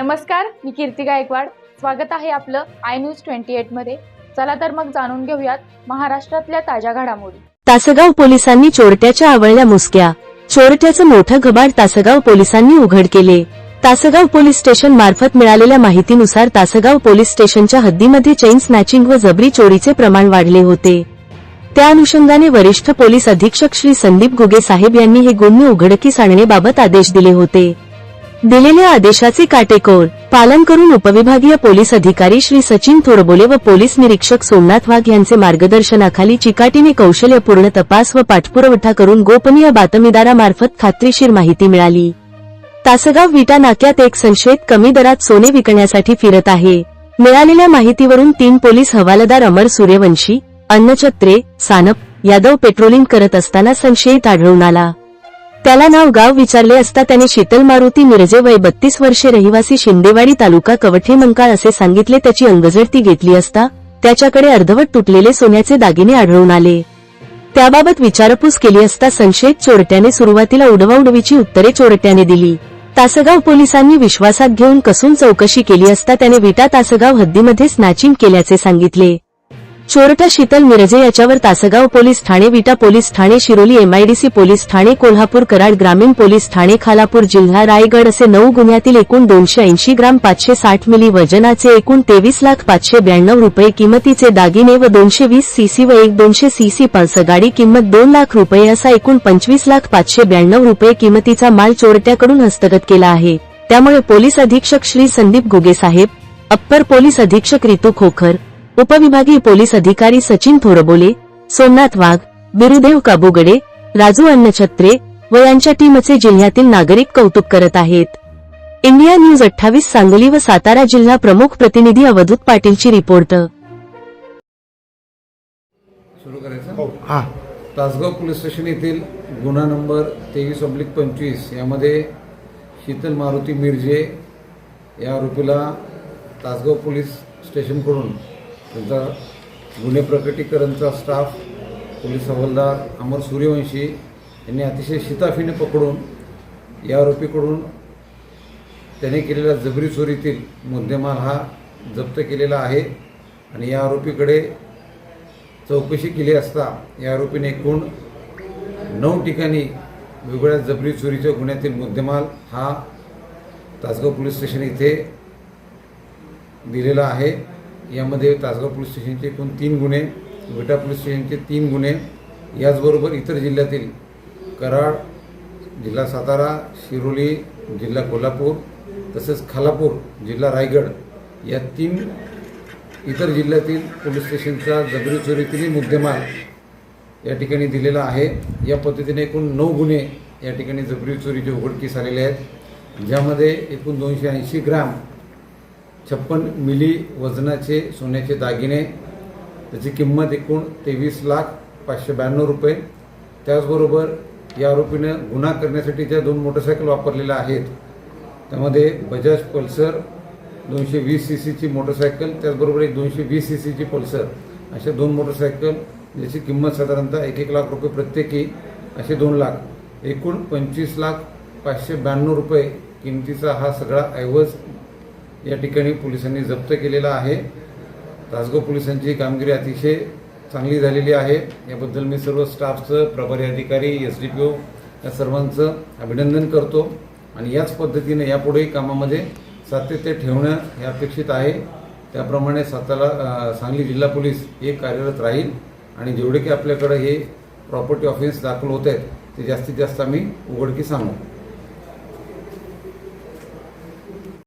नमस्कार मी कीर्ती गायकवाड. स्वागत आहे आपलं आय न्यूज ट्वेंटी एटमध्ये. चला तर मग जाणून घेऊयात महाराष्ट्रातल्या ताज्या घडामोडी. तासगाव पोलिसांनी चोरट्याच्या आवळल्या मुसक्या. चोरट्याचं मोठं घबाड तासगाव पोलिसांनी उघड केले. तासगाव पोलीस स्टेशन मार्फत मिळालेल्या माहितीनुसार तासगाव पोलीस स्टेशनच्या हद्दीमध्ये चेन स्नॅचिंग व जबरी चोरीचे प्रमाण वाढले होते. त्या अनुषंगाने वरिष्ठ पोलीस अधीक्षक श्री संदीप गुगे साहेब यांनी हे गुन्हे उघडकीस आणण्याबाबत आदेश दिले होते. दिलेल्या आदेशाचे काटेकोर पालन करून उपविभागीय पोलीस अधिकारी श्री सचिन थोरबोले व पोलीस निरीक्षक सोमनाथ वाघ यांचे मार्गदर्शनाखाली चिकाटीने कौशल्यपूर्ण तपास व पाठपुरवठा करून गोपनीय बातमीदारामार्फत खात्रीशीर माहिती मिळाली. तासगाव विटा नाक्यात एक संशयित कमी दरात सोने विकण्यासाठी फिरत आहे. मिळालेल्या माहितीवरून तीन पोलीस हवालदार अमर सूर्यवंशी अन्नछत्रे सानप यादव पेट्रोलिंग करत असताना संशयित आढळून आला. त्याला नाव गाव विचारले असता त्याने शीतल मारुती मिरजे वय बत्तीस वर्षे रहिवासी शिंदेवाडी तालुका कवठे मंकाळ असे सांगितले. त्याची अंगझडती घेतली असता त्याच्याकडे अर्धवट तुटलेले सोन्याचे दागिने आढळून आले. त्याबाबत विचारपूस केली असता संशयित चोरट्याने सुरुवातीला उडवाउडवीची उत्तरे चोरट्याने दिली. तासगाव पोलिसांनी विश्वासात घेऊन कसून चौकशी केली असता त्याने विटा तासगाव हद्दीमध्ये स्नॅचिंग केल्याचे सांगितले. चोरटा शीतल मिरजे याच्यावर तासगाव पोलीस ठाणे विटा पोलीस ठाणे शिरोली एमआयडीसी पोलीस ठाणे कोल्हापूर कराड ग्रामीण पोलीस ठाणे खालापूर जिल्हा रायगड असे नऊ गुन्ह्यातील एकूण दोनशे ऐंशी ग्राम पाचशे साठ मिली वजनाचे एकूण तेवीस लाख पाचशे ब्याण्णव रुपये किमतीचे दागिने व दोनशे वीस सीसी व एक दोनशे सीसी पल्स गाडी किंमत दोन लाख रुपये असा एकूण पंचवीस लाख पाचशे ब्याण्णव रुपये किमतीचा माल चोरट्याकडून हस्तगत केला आहे. त्यामुळे पोलीस अधीक्षक श्री संदीप गुगे साहेब अप्पर पोलीस अधीक्षक रितू खोखर उपविभागीय पोलीस अधिकारी सचिन थोरबोले सोमनाथ वाघ बिरुदेव काबुगडे राजू अन्नछत्रे व यांच्या टीमचे जिल्ह्यातील नागरिक कौतुक करत आहेत. इंडिया न्यूज अठ्ठावीस सांगली व सातारा जिल्हा प्रमुख प्रतिनिधी अवधूत पाटीलची रिपोर्ट. सुरू करायचं? हो. हां. तासगाव पोलीस स्टेशन येथील गुन्हा नंबर तेवीस ऑब्लिक पंचवीस यामध्ये शीतल मारुती मिरजे या आरोपीला तासगाव पोलीस स्टेशनकडून त्यांचा गुन्हे प्रकटीकरणचा स्टाफ पोलीस हवालदार अमर सूर्यवंशी यांनी अतिशय शिताफीने पकडून या आरोपीकडून त्याने केलेल्या जबरी चोरीतील मुद्देमाल हा जप्त केलेला आहे आणि या आरोपीकडे चौकशी केली असता या आरोपीने एकूण नऊ ठिकाणी वेगवेगळ्या जबरी चोरीच्या गुन्ह्यातील मुद्देमाल हा तासगाव पोलीस स्टेशन इथे दिलेला आहे. यामध्ये तासगाव पोलीस स्टेशनचे एकूण तीन गुन्हे विटा पोलीस स्टेशनचे तीन गुन्हे याचबरोबर इतर जिल्ह्यातील कराड जिल्हा सातारा शिरोली जिल्हा कोल्हापूर तसेच खालापूर जिल्हा रायगड या तीन इतर जिल्ह्यातील पोलीस स्टेशनचा जबरी चोरीतीलही मुद्देमाल या ठिकाणी दिलेला आहे. या पद्धतीने एकूण नऊ गुन्हे या ठिकाणी जबरी चोरीचे उघडकीस आलेले आहेत. ज्यामध्ये एकूण दोनशे ऐंशी ग्राम छप्पन मिली वजनाचे सोन्याचे दागिने त्याची किंमत एकूण तेवीस लाख पाचशे ब्याण्णव रुपये. त्याचबरोबर या आरोपीनं गुन्हा करण्यासाठी ज्या दोन मोटरसायकल वापरलेल्या आहेत. त्यामध्ये बजाज पल्सर दोनशे वीस सी सीची मोटरसायकल त्याचबरोबर एक दोनशे वीस सी सीची पल्सर. अशा दोन मोटरसायकल ज्याची किंमत साधारणतः एक एक लाख रुपये प्रत्येकी असे दोन लाख. एकूण पंचवीस लाख पाचशे ब्याण्णव रुपये किमतीचा हा सगळा ऐवज या ठिकाणी पोलिसांनी जप्त केलेला आहे. तासगाव पोलिसांची कामगिरी अतिशय चांगली झालेली आहे. याबद्दल मी सर्व स्टाफचं प्रभारी अधिकारी एस डी पी ओ या सर्वांचं अभिनंदन करतो. आणि याच पद्धतीने यापुढेही कामामध्ये सातत्य ठेवणं हे अपेक्षित आहे. त्याप्रमाणे सातारा सांगली जिल्हा पोलीस हे कार्यरत राहील. आणि जेवढे की आपल्याकडे हे प्रॉपर्टी ऑफेन्स दाखल होत आहेत ते जास्तीत जास्त आम्ही उघडकीस आणू.